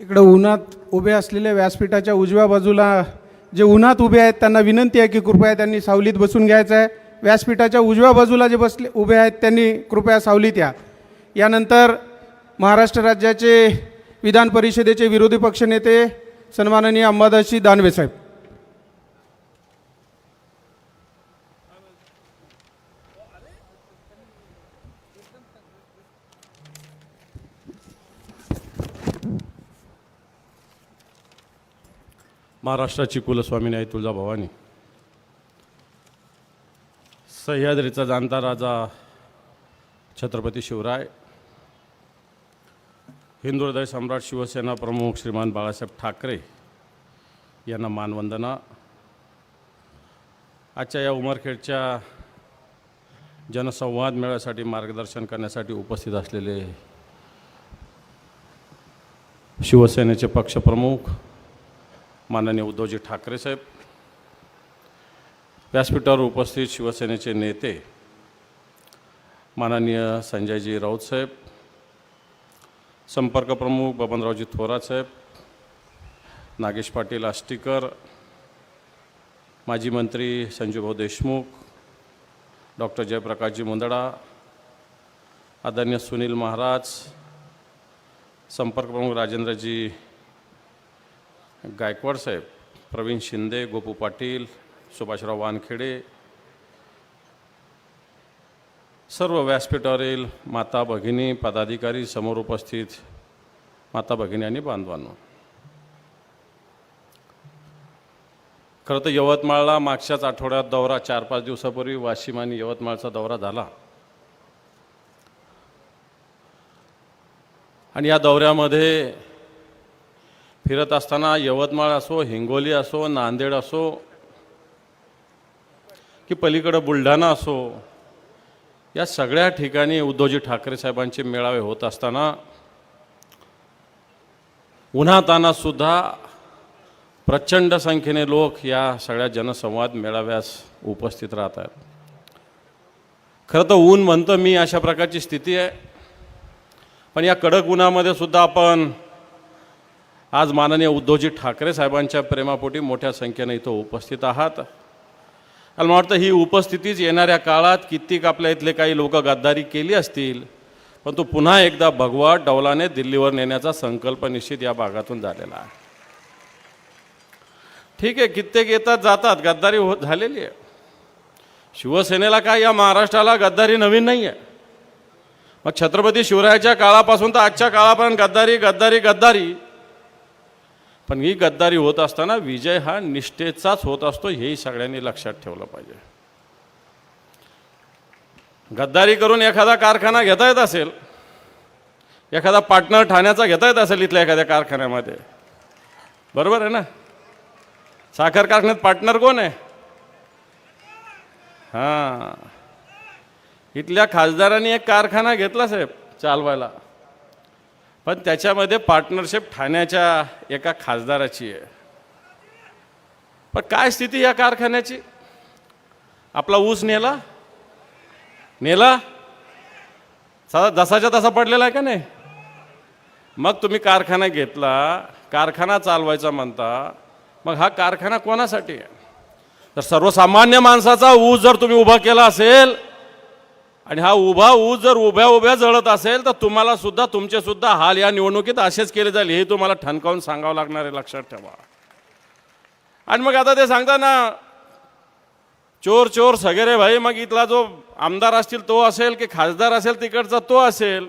इकडं उन्हात उभे असलेल्या व्यासपीठाच्या उजव्या बाजूला जे उन्हात उभे आहेत त्यांना विनंती आहे की कृपया त्यांनी सावलीत बसून घ्यायचं आहे. व्यासपीठाच्या उजव्या बाजूला जे बसले उभे आहेत त्यांनी कृपया सावलीत या. यानंतर महाराष्ट्र राज्याचे विधान परिषदेचे विरोधी पक्षनेते सन्माननीय अंबादासजी दानवे साहेब. महाराष्ट्राची कुलस्वामिनी तुळजा तुळजाभवानी. सह्याद्रीचा जाणता राजा छत्रपती शिवराय. हिंदू हृदय सम्राट शिवसेना प्रमुख श्रीमान बाळासाहेब ठाकरे यांना मानवंदना. आजच्या या उमरखेडच्या जनसंवाद मेळ्यासाठी मार्गदर्शन करण्यासाठी उपस्थित असलेले शिवसेनेचे पक्षप्रमुख माननीय उद्धवजी ठाकरे साहेब व्यासपीठावर उपस्थित शिवसेनेचे नेते माननीय संजयजी राऊत साहेब संपर्क प्रमुख बबनरावजी थोरात साहेब नागेश पाटील आष्टीकर माजी मंत्री संजूभाऊ देशमुख डॉक्टर जयप्रकाशजी मुंदडा आदरणीय सुनील महाराज संपर्क प्रमुख राजेंद्रजी गायकवाड साहेब प्रवीण शिंदे गोपू पाटील सुभाषराव वानखेडे सर्व व्यासपीठावरील माता भगिनी पदाधिकारी समोर उपस्थित माता भगिनी आणि बांधवांनो. खरं तर यवतमाळला मागच्याच आठवड्यात दौरा चार पाच दिवसापूर्वी वाशिम आणि यवतमाळचा दौरा झाला. आणि या दौऱ्यामध्ये फिरत असताना यवतमाळ असो हिंगोली असो नांदेड असो की पलीकडं बुलढाणा असो या सगळ्या ठिकाणी उद्धवजी ठाकरे साहेबांचे मेळावे होत असताना उन्हातानात सुद्धा प्रचंड संख्येने लोक या सगळ्या जनसंवाद मेळाव्यास उपस्थित राहतात खरं तर ऊन म्हणतं मी अशा प्रकारची स्थिती आहे पण या कडक उन्हामध्ये सुद्धा आपण आज माननीय उद्धवजी ठाकरे साहेबांच्या प्रेमापोटी मोठ्या संख्येने इथं उपस्थित आहात. आणि मला वाटतं ही उपस्थितीच येणाऱ्या काळात कित्येक आपल्या इथले काही लोक गद्दारी केली असतील पण तो पुन्हा एकदा भगवा डौलाने दिल्लीवर नेण्याचा संकल्प निश्चित या भागातून झालेला आहे. ठीक आहे कित्येक येतात जातात गद्दारी होत झालेली आहे. शिवसेनेला काय या महाराष्ट्राला गद्दारी नवीन नाही आहे मग छत्रपती शिवरायाच्या काळापासून तर आजच्या काळापर्यंत गद्दारी गद्दारी गद्दारी पण ही गद्दारी होत असताना विजय हा निष्ठेचाच होत असतो हेही सगळ्यांनी लक्षात ठेवलं पाहिजे. गद्दारी करून एखादा कारखाना घेता येत असेल एखादा पार्टनर ठाण्याचा घेता येत असेल इथल्या एखाद्या कारखान्यामध्ये बरोबर आहे ना? साखर कारखान्यात पार्टनर कोण आहे? हां. इथल्या खासदारांनी एक कारखाना घेतला साहेब चालवायला. पण त्याच्यामध्ये पार्टनरशिप ठाण्याच्या एका खासदाराची आहे. पण काय स्थिती या कारखान्याची? आपला ऊस नेला? नेला? साधा जसाच्या तसा पडलेला आहे का नाही? मग तुम्ही कारखाना घेतला कारखाना चालवायचा म्हणता मग हा कारखाना कोणासाठी आहे? तर सर्वसामान्य माणसाचा ऊस जर तुम्ही उभा केला असेल आणि हा उभा ऊस जर उभ्या उभ्या जळत असेल तर तुम्हाला सुद्धा तुमचे सुद्धा हाल या निवडणुकीत असेच केले जाईल हे तुम्हाला ठणकावून सांगावं लागणार आहे लक्षात ठेवा. आणि मग आता ते सांगता ना चोर चोर सगळे भाई मग इथला जो आमदार असतील तो असेल की खासदार असेल तिकडचा तो असेल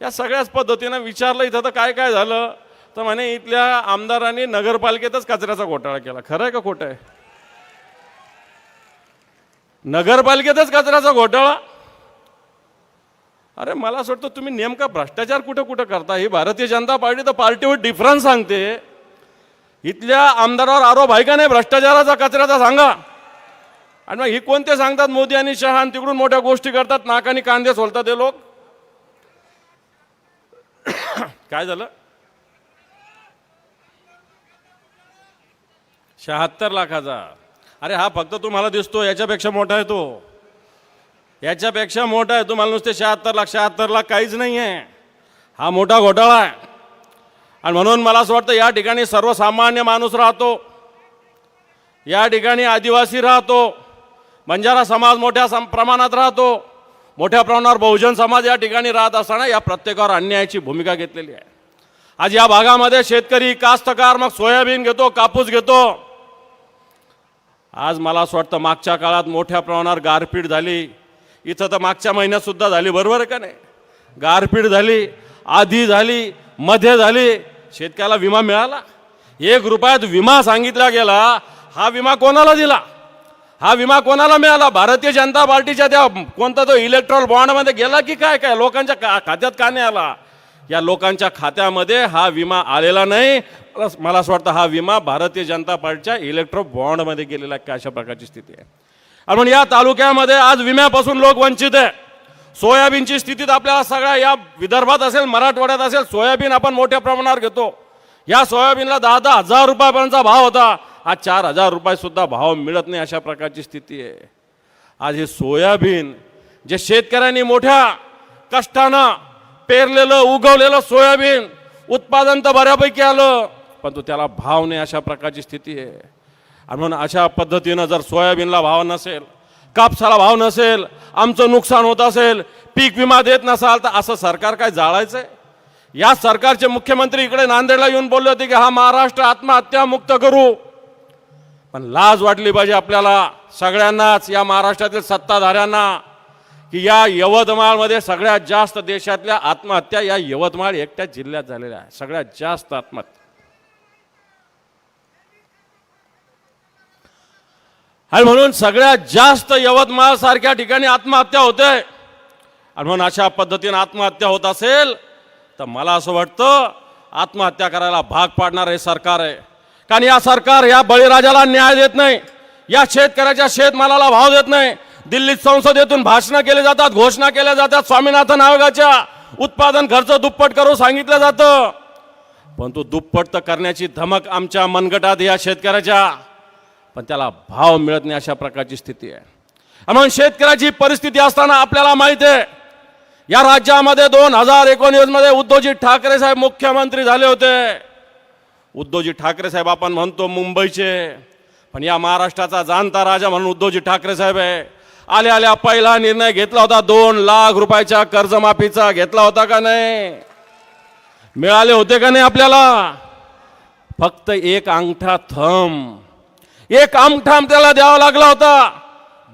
या सगळ्याच पद्धतीनं विचारलं इथं तर काय काय झालं? तर म्हणे इथल्या आमदारांनी नगरपालिकेतच कचऱ्याचा घोटाळा केला. खरं आहे का खोटं आहे? नगरपालिकेतच कचऱ्याचा घोटाळा? अरे मला असं वाटतं तुम्ही नेमका भ्रष्टाचार कुठं कुठं करता? ही भारतीय जनता पार्टी तर पार्टीवर डिफरन्स सांगते. इथल्या आमदारावर आरोप आहे का नाही? भ्रष्टाचाराचा कचऱ्याचा सांगा. आणि मग ही कोणते सांगतात? मोदी आणि शहा आणि तिकडून मोठ्या गोष्टी करतात. नाक आणि कांदे सोलतात हे लोक. काय झालं? शहात्तर लाखाचा अरे हा फक्त तुम्हाला दिसतो. याच्यापेक्षा मोठा आहे तो. याच्यापेक्षा मोठा आहे. तुम्हाला नुसते शहात्तर लाख शहात्तर लाख काहीच नाही आहे. हा मोठा घोटाळा आहे. आणि म्हणून मला असं वाटतं या ठिकाणी सर्वसामान्य माणूस राहतो. या ठिकाणी आदिवासी राहतो. बंजारा समाज मोठ्या सम प्रमाणात राहतो. मोठ्या प्रमाणावर बहुजन समाज या ठिकाणी राहत असताना या प्रत्येकावर अन्यायाची भूमिका घेतलेली आहे. आज या भागामध्ये शेतकरी कास्तकार मग सोयाबीन घेतो कापूस घेतो. आज मला असं वाटतं मागच्या काळात मोठ्या प्रमाणावर गारपीट झाली. इथं तर मागच्या महिन्यात सुद्धा झाली बरोबर आहे का नाही? गारपीट झाली आधी झाली मध्ये झाली शेतकऱ्याला विमा मिळाला. एक रुपयात विमा सांगितला गेला हा विमा कोणाला दिला? हा विमा कोणाला मिळाला? भारतीय जनता पार्टीच्या त्या कोणता तो इलेक्ट्रॉल बॉन्डमध्ये गेला की काय? काय लोकांच्या का खात्यात का नाही आला? या लोकांच्या खात्यामध्ये हा विमा आलेला नाही. मला मला असं वाटतं हा विमा भारतीय जनता पार्टीच्या इलेक्ट्रो बॉन्डमध्ये गेलेला आहे अशा प्रकारची स्थिती आहे. आणि म्हणून या तालुक्यामध्ये आज विम्यापासून लोक वंचित आहे. सोयाबीनची स्थितीत आपल्याला सगळ्या या विदर्भात असेल मराठवाड्यात असेल सोयाबीन आपण मोठ्या प्रमाणावर घेतो. या सोयाबीनला दहा दहा हजार रुपयापर्यंतचा भाव होता. आज चार हजार रुपयेसुद्धा भाव मिळत नाही अशा प्रकारची स्थिती आहे. आज हे सोयाबीन जे शेतकऱ्यांनी मोठ्या कष्टानं पेरलेलं उगवलेलं सोयाबीन उत्पादन तर बऱ्यापैकी आलं पण तो त्याला भाव नाही अशा प्रकारची स्थिती आहे. आणि म्हणून अशा पद्धतीनं जर सोयाबीनला भाव नसेल कापसाला भाव नसेल आमचं नुकसान होत असेल पीक विमा देत नसाल तर असं सरकार काय जाळायचं आहे या सरकारचे मुख्यमंत्री इकडे नांदेडला येऊन बोलले होते की हा महाराष्ट्र आत्महत्या मुक्त करू. पण लाज वाटली पाहिजे आपल्याला सगळ्यांनाच या महाराष्ट्रातील सत्ताधाऱ्यांना की या यवतमाळमध्ये सगळ्यात जास्त देशातल्या आत्महत्या या यवतमाळ एकट्या जिल्ह्यात झालेल्या आहे सगळ्यात जास्त आत्महत्या. आणि म्हणून सगळ्यात जास्त यवतमाळ सारख्या ठिकाणी आत्महत्या होते. आणि म्हणून अशा पद्धतीने आत्महत्या होत असेल तर मला असं वाटतं आत्महत्या करायला भाग पाडणार हे सरकार आहे. कारण या सरकार या बळीराजाला न्याय देत नाही या शेतकऱ्याच्या शेतमालाला भाव देत नाही. दिल्लीत संसदेतून भाषणं केली जातात घोषणा केल्या जातात स्वामीनाथन आयोगाच्या उत्पादन खर्च दुप्पट करू सांगितलं जातं. पण तो दुप्पट तर करण्याची धमक आमच्या मनगटात या शेतकऱ्याच्या. पण त्याला भाव मिळत नाही अशा प्रकारची स्थिती आहे. म्हणून शेतकऱ्याची परिस्थिती असताना आपल्याला माहिती आहे या राज्यामध्ये दोन हजार एकोणीसमध्ये उद्धवजी ठाकरे साहेब मुख्यमंत्री झाले होते. उद्धवजी ठाकरे साहेब आपण म्हणतो मुंबईचे पण या महाराष्ट्राचा जाणता राजा म्हणून उद्धवजी ठाकरे साहेब आहे. आल्या आल्या पहिला निर्णय घेतला होता दोन लाख रुपयाच्या कर्जमाफीचा घेतला होता का नाही? मिळाले होते का नाही आपल्याला? फक्त एक अंगठा थंब. एक अंगठा त्याला द्यावा लागला होता.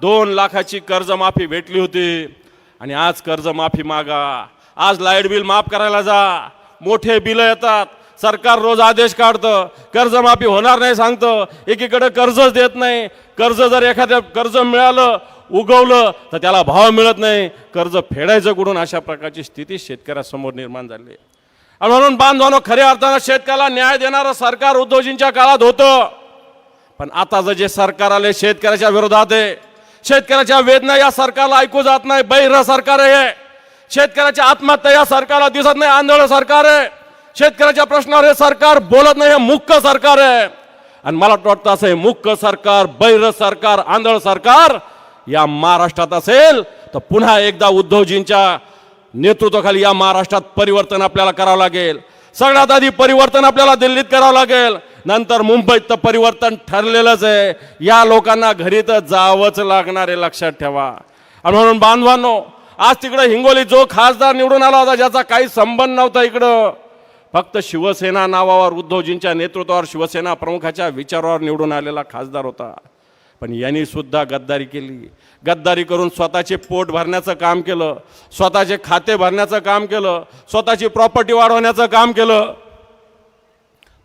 दोन लाखाची कर्जमाफी भेटली होती. आणि आज कर्जमाफी मागा. आज लाइट बिल माफ करायला जा. मोठे बिल येतात. सरकार रोज आदेश काढतं. कर्जमाफी होणार नाही सांगतं. एकीकडे कर्जच देत नाही. कर्ज जर एखाद्या कर्ज मिळालं उगवलं तर त्याला भाव मिळत नाही. कर्ज फेडायचं कुठून? अशा प्रकारची स्थिती शेतकऱ्यासमोर निर्माण झाली. आहे. आणि म्हणून बांधवानो खऱ्या अर्थानं शेतकऱ्याला न्याय देणारं सरकार उद्धवजींच्या काळात होतं. पण आता जे सरकार आले शेतकऱ्याच्या विरोधात आहे. शेतकऱ्याच्या वेदना या सरकारला ऐकू जात नाही बहिर सरकार आहे हे. शेतकऱ्याच्या आत्महत्या या सरकारला दिसत नाही आंधळ सरकार आहे. शेतकऱ्याच्या प्रश्नावर हे सरकार बोलत नाही हे मुख्य सरकार आहे. आणि मला वाटतं असं हे मुख्य सरकार बैर सरकार आंधळ सरकार या महाराष्ट्रात असेल तर पुन्हा एकदा उद्धवजींच्या नेतृत्वाखाली या महाराष्ट्रात परिवर्तन आपल्याला करावं लागेल. सगळ्यात आधी परिवर्तन आपल्याला दिल्लीत करावं लागेल. नंतर मुंबईत तर परिवर्तन ठरलेलंच आहे. या लोकांना घरी तर जावंच लागणार आहे लक्षात ठेवा. आणि म्हणून बांधवांनो आज तिकडे हिंगोली जो खासदार निवडून आला होता ज्याचा काही संबंध नव्हता इकडं. फक्त शिवसेना नावावर उद्धवजींच्या नेतृत्वावर शिवसेना प्रमुखाच्या विचारावर निवडून आलेला खासदार होता. पण यांनी सुद्धा गद्दारी केली. गद्दारी करून स्वतःचे पोट भरण्याचं काम केलं. स्वतःचे खाते भरण्याचं काम केलं. स्वतःची प्रॉपर्टी वाढवण्याचं काम केलं.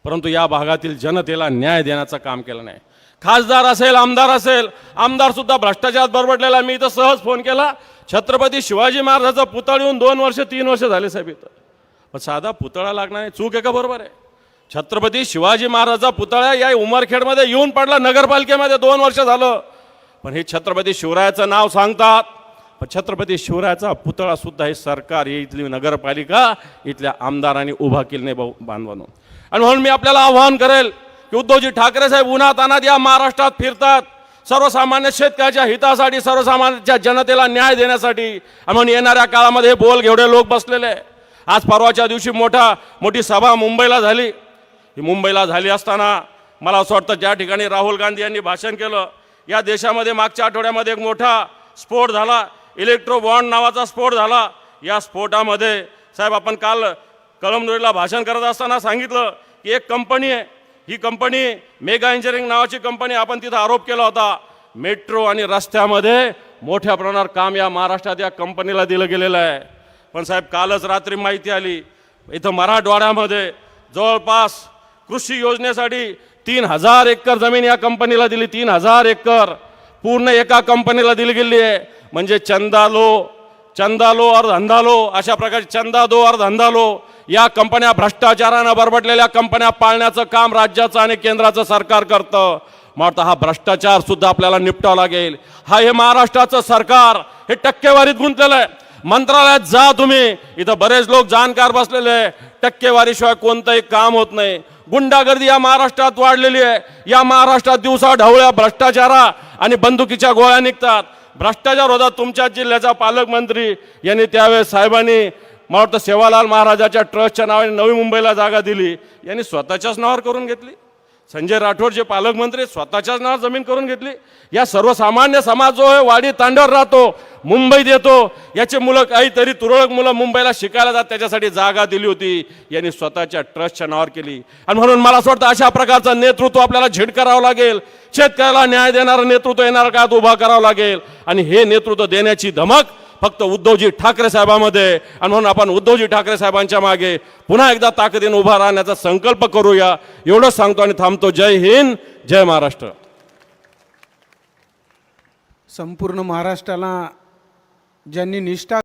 परंतु या भागातील जनतेला न्याय देण्याचं काम केलं नाही. खासदार असेल आमदार असेल आमदार सुद्धा भ्रष्टाचारात बरबडलेला मी इथं सहज फोन केला. छत्रपती शिवाजी महाराजाचा पुतळ येऊन दोन वर्ष तीन वर्ष झाले साहेब इथं. पण साधा पुतळा लागणार नाही. चूक आहे का? बरोबर आहे. छत्रपती शिवाजी महाराजा पुतळा या उमरखेडमध्ये येऊन पडला. नगरपालिकेमध्ये दोन वर्ष झालं. पण हे छत्रपती शिवरायाचं नाव सांगतात. पण छत्रपती शिवरायाचा पुतळा सुद्धा हे सरकार हे इथली नगरपालिका इथल्या आमदारांनी उभा केली नाही भाऊ बांधवानो. आणि म्हणून मी आपल्याला आव्हान करेल की उद्धवजी ठाकरे साहेब उन्हात अनात या महाराष्ट्रात फिरतात. सर्वसामान्य शेतकऱ्याच्या हितासाठी सर्वसामान्यच्या जनतेला न्याय देण्यासाठी. आणि म्हणून येणाऱ्या काळामध्ये बोल घेवढे लोक बसलेले. आहे. आज परवाच्या दिवशी मोठा मोठी सभा मुंबईला झाली. ही मुंबईला झाली असताना मला असं वाटतं ज्या ठिकाणी राहुल गांधी यांनी भाषण केलं या देशामध्ये मागच्या आठवड्यामध्ये एक मोठा स्फोट झाला इलेक्ट्रो बॉन्ड नावाचा स्फोट झाला. या स्फोटामध्ये साहेब आपण काल कळमनुरीला भाषण करत असताना सांगितलं की एक कंपनी आहे. ही कंपनी मेगा इंजिनिअरिंग नावाची कंपनी आपण तिथं आरोप केला होता. मेट्रो आणि रस्त्यामध्ये मोठ्या प्रमाणावर काम या महाराष्ट्रात या कंपनीला दिलं गेलेलं आहे. पण साहेब कालच रात्री माहिती आली इथं मराठवाड्यामध्ये जवळपास कृषी योजनेसाठी तीन हजार एकर जमीन या कंपनीला दिली. तीन हजार एकर. पूर्ण एका कंपनीला दिली गेली आहे. म्हणजे चंदा लो चंदा लो और धंदा लो अशा प्रकारचे चंदा दो और धंदा लो या कंपन्या भ्रष्टाचारानं बरबटलेल्या कंपन्या पाळण्याचं काम राज्याचं आणि केंद्राचं सरकार करतं. मग हा भ्रष्टाचार सुद्धा आपल्याला निपटावा लागेल. हा हे महाराष्ट्राचं सरकार हे टक्केवारीत गुंतलेलं आहे. मंत्रालयात जा तुम्ही. इथं बरेच लोक जाणकार बसलेले आहे. टक्केवारीशिवाय कोणतंही काम होत नाही. गुंडागर्दी या महाराष्ट्रात वाढलेली आहे. या महाराष्ट्रात दिवसा ढवळ्या भ्रष्टाचारा आणि बंदुकीच्या गोळ्या निघतात. भ्रष्टाचार होता तुमच्या जिल्ह्याचा पालकमंत्री यांनी त्यावेळेस साहेबांनी मला वाटतं सेवालाल महाराजाच्या ट्रस्टच्या नावाने नवी मुंबईला जागा दिली. यांनी स्वतःच्याच नावावर करून घेतली. संजय राठोड जे पालकमंत्री स्वतःच्याच नाव जमीन करून घेतली. या सर्वसामान्य समाज जो आहे वाडी तांड्यावर राहतो मुंबईत येतो याचे मुलं काहीतरी तुरळक मुलं मुंबईला शिकायला जात त्याच्यासाठी जागा दिली होती. यांनी स्वतःच्या ट्रस्टच्या नावावर केली. आणि म्हणून मला असं वाटतं अशा प्रकारचं नेतृत्व आपल्याला झिड करावं लागेल. शेतकऱ्याला न्याय देणारं नेतृत्व येणार काळात उभा करावं लागेल. आणि हे नेतृत्व देण्याची धमक फक्त उद्धवजी ठाकरे साहेबांमध्ये. आणि म्हणून आपण उद्धवजी ठाकरे साहेबांच्या मागे पुन्हा एकदा ताकदीने उभा राहण्याचा संकल्प करूया. एवढंच सांगतो आणि थांबतो. जय हिंद जय महाराष्ट्र. संपूर्ण महाराष्ट्राला ज्यांनी निष्ठा